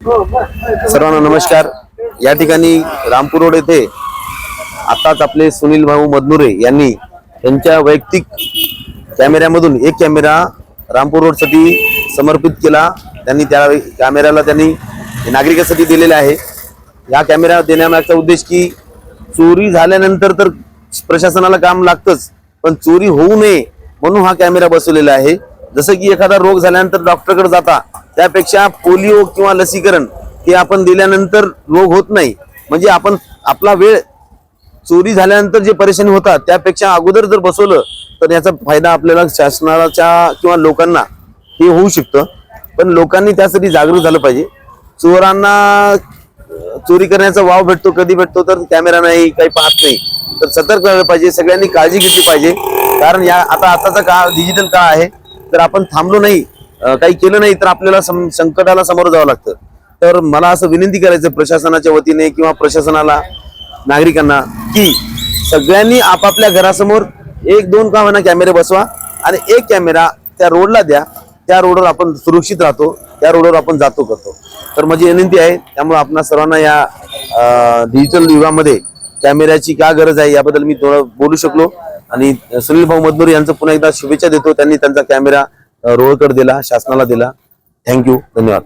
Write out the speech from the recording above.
सर्वांना नमस्कार. या ठिकाणी रामपूर रोड येथे आताच आपले सुनील भाऊ मदनुरे यांनी त्यांच्या वैयक्तिक कॅमेऱ्यामधून एक कॅमेरा रामपूर रोडसाठी समर्पित केला. त्यांनी त्या कॅमेऱ्याला त्यांनी नागरिकांसाठी दिलेला आहे. या कॅमेरा देण्यामागचा उद्देश की चोरी झाल्यानंतर तर प्रशासनाला काम लागतंच पण चोरी होऊ नये म्हणून हा कॅमेरा बसवलेला आहे. जसं की एखादा रोग झाल्यानंतर डॉक्टरकडे जाता त्यापेक्षा पोलिओ किंवा लसीकरण हे आपण दिल्यानंतर रोग होत नाही. म्हणजे आपण आपला वेळ चोरी झाल्यानंतर जे परेशानी होतात त्यापेक्षा अगोदर जर बसवलं तर याचा फायदा आपल्याला शासनाच्या किंवा लोकांना हे होऊ शकतं. पण लोकांनी त्यासाठी जागरूक झालं पाहिजे. चोरांना चोरी करण्याचा वाव भेटतो कधी भेटतो तर कॅमेरा नाही काही पाहत नाही. तर सतर्क राहिलं पाहिजे सगळ्यांनी काळजी घेतली पाहिजे. कारण या आता आताचा काळ डिजिटल काळ आहे. तर आपण थांबलो नाही काही केलं नाही तर आपल्याला संकटाला सामोरं जावं लागतं. तर मला असं विनंती करायचं प्रशासनाच्या वतीने किंवा प्रशासनाला नागरिकांना की सगळ्यांनी आपापल्या घरासमोर एक दोन का म्हणा कॅमेरे बसवा आणि एक कॅमेरा त्या रोडला द्या. त्या रोडवर आपण सुरक्षित राहतो त्या रोडवर आपण जातो करतो. तर माझी विनंती आहे त्यामुळे आपण सर्वांना या डिजिटल युगामध्ये कॅमेऱ्याची का गरज आहे याबद्दल मी थोडं बोलू शकलो. आणि सुनील भाऊ मधनूर यांचं पुन्हा एकदा शुभेच्छा देतो. त्यांनी त्यांचा कॅमेरा रोळकर दिला शासनाला दिला. थँक्यू धन्यवाद.